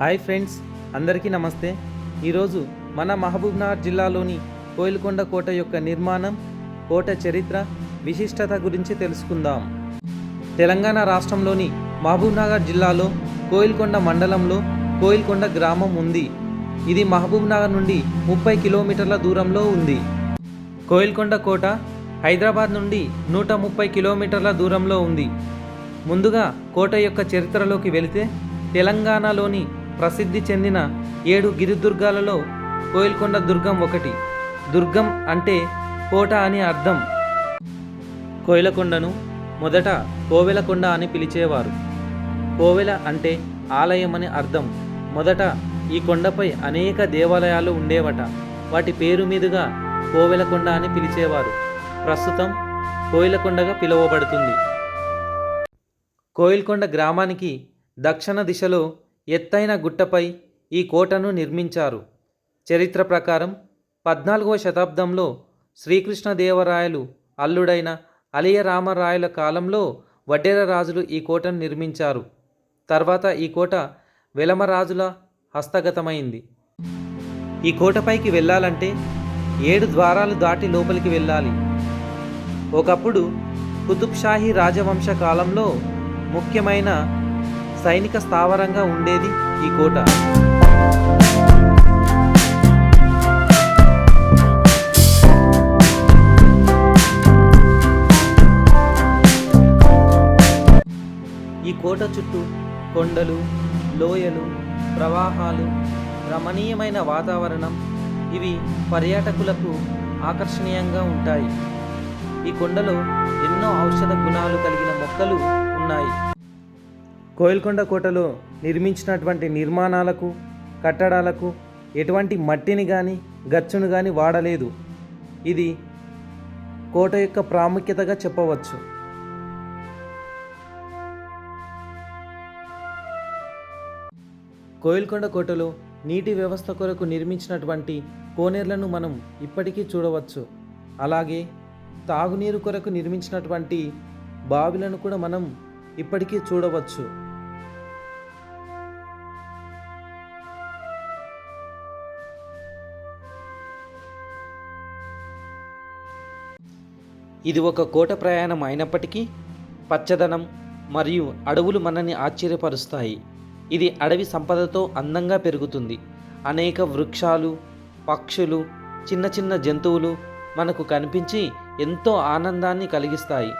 Hi friends అందరికీ నమస్తే. ఈరోజు మన మహబూబ్నగర్ జిల్లాలోని కోయిల్కొండ కోట యొక్క నిర్మాణం కోట చరిత్ర విశిష్టత గురించి తెలుసుకుందాం. తెలంగాణ రాష్ట్రంలోని మహబూబ్నగర్ జిల్లాలో కోయిల్కొండ మండలంలో కోయిల్కొండ గ్రామం ఉంది. ఇది మహబూబ్నగర్ నుండి ముప్పై కిలోమీటర్ల దూరంలో ఉంది. కోయిల్కొండ కోట హైదరాబాద్ నుండి నూట ముప్పై కిలోమీటర్ల దూరంలో ఉంది. ముందుగా కోట యొక్క చరిత్రలోకి వెళితే తెలంగాణలోని ప్రసిద్ధి చెందిన ఏడు గిరిదుర్గాలలో కోయిల్కొండ దుర్గం ఒకటి. దుర్గం అంటే కోట అని అర్థం. కోయిలకొండను మొదట కోవెలకొండ అని పిలిచేవారు. కోవెల అంటే ఆలయం అని అర్థం. మొదట ఈ కొండపై అనేక దేవాలయాలు ఉండేవట. వాటి పేరు మీదుగా కోవెలకొండ అని పిలిచేవారు. ప్రస్తుతం కోయిలకొండగా పిలువబడుతుంది. కోయిల్కొండ గ్రామానికి దక్షిణ దిశలో ఎత్తైన గుట్టపై ఈ కోటను నిర్మించారు. చరిత్ర ప్రకారం పద్నాలుగవ శతాబ్దంలో శ్రీకృష్ణదేవరాయలు అల్లుడైన అలియరామరాయల కాలంలో వడ్డేర రాజులు ఈ కోటను నిర్మించారు. తర్వాత ఈ కోట వెలమరాజుల హస్తగతమైంది. ఈ కోటపైకి వెళ్ళాలంటే ఏడు ద్వారాలు దాటి లోపలికి వెళ్ళాలి. ఒకప్పుడు కుతుబ్షాహీ రాజవంశ కాలంలో ముఖ్యమైన సైనిక స్థావరంగా ఉండేది ఈ కోట. ఈ కోట చుట్టూ కొండలు లోయలు ప్రవాహాలు రమణీయమైన వాతావరణం ఇవి పర్యాటకులకు ఆకర్షణీయంగా ఉంటాయి. ఈ కొండలో ఎన్నో ఔషధ గుణాలు కలిగిన మొక్కలు ఉన్నాయి. కోయిల్కొండ కోటలో నిర్మించినటువంటి నిర్మాణాలకు కట్టడాలకు ఎటువంటి మట్టిని కానీ గచ్చును కానీ వాడలేదు. ఇది కోట యొక్క ప్రాముఖ్యతగా చెప్పవచ్చు. కోయిల్కొండ కోటలో నీటి వ్యవస్థ కొరకు నిర్మించినటువంటి కోనేర్లను మనం ఇప్పటికీ చూడవచ్చు. అలాగే తాగునీరు కొరకు నిర్మించినటువంటి బావిలను కూడా మనం ఇప్పటికీ చూడవచ్చు. ఇది ఒక కోట ప్రయాణం అయినప్పటికీ పచ్చదనం మరియు అడవులు మనల్ని ఆశ్చర్యపరుస్తాయి. ఇది అడవి సంపదతో అందంగా పెరుగుతుంది. అనేక వృక్షాలు పక్షులు చిన్న చిన్న జంతువులు మనకు కనిపించి ఎంతో ఆనందాన్ని కలిగిస్తాయి.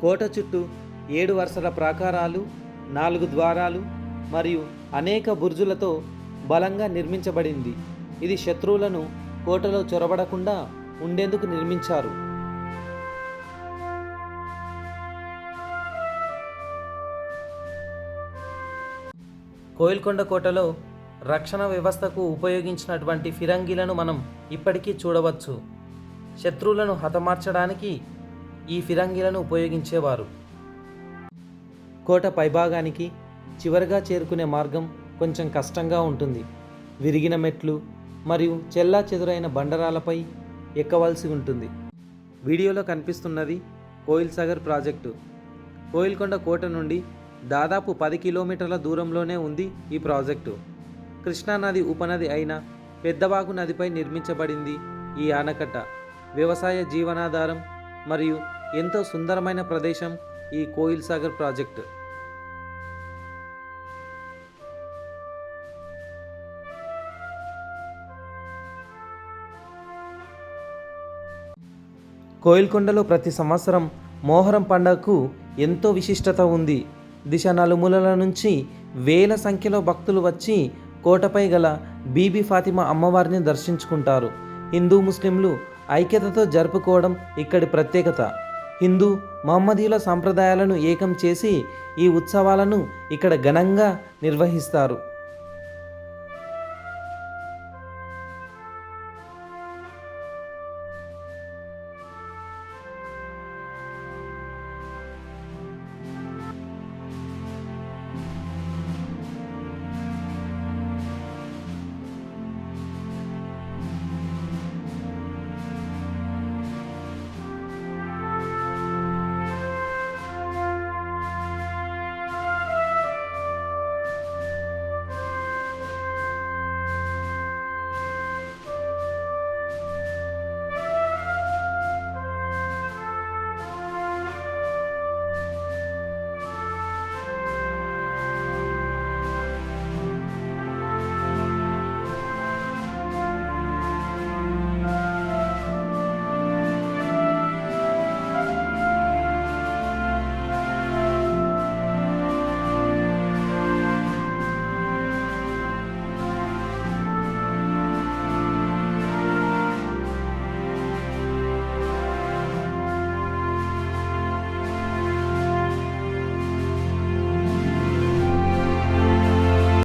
కోట చుట్టూ ఏడు వరుసల ప్రాకారాలు నాలుగు ద్వారాలు మరియు అనేక బుర్జులతో బలంగా నిర్మించబడింది. ఇది శత్రువులను కోటలో చొరబడకుండా ఉండేందుకు నిర్మించారు. కోయిల్కొండ కోటలో రక్షణ వ్యవస్థకు ఉపయోగించినటువంటి ఫిరంగిలను మనం ఇప్పటికీ చూడవచ్చు. శత్రువులను హతమార్చడానికి ఈ ఫిరంగిలను ఉపయోగించేవారు. కోట పైభాగానికి చివరిగా చేరుకునే మార్గం కొంచెం కష్టంగా ఉంటుంది. విరిగిన మెట్లు మరియు చెల్లా చెదురైన బండరాలపై ఎక్కవలసి ఉంటుంది. వీడియోలో కనిపిస్తున్నది కోయిల్ సాగర్ ప్రాజెక్టు. కోయిల్కొండ కోట నుండి దాదాపు పది కిలోమీటర్ల దూరంలోనే ఉంది ఈ ప్రాజెక్టు. కృష్ణానది ఉపనది అయిన పెద్దవాగు నదిపై నిర్మించబడింది ఈ ఆనకట్ట. వ్యవసాయ జీవనాధారం మరియు ఎంతో సుందరమైన ప్రదేశం ఈ కోయిల్ సాగర్ ప్రాజెక్టు. కోయిల్కొండలో ప్రతి సంవత్సరం మోహరం పండగకు ఎంతో విశిష్టత ఉంది. దిశ నలుమూలల నుంచి వేల సంఖ్యలో భక్తులు వచ్చి కోటపై గల బీబీ ఫాతిమా అమ్మవారిని దర్శించుకుంటారు. హిందూ ముస్లింలు ఐక్యతతో జరుపుకోవడం ఇక్కడి ప్రత్యేకత. హిందూ మహమ్మదీయుల సాంప్రదాయాలను ఏకం చేసి ఈ ఉత్సవాలను ఇక్కడ ఘనంగా నిర్వహిస్తారు.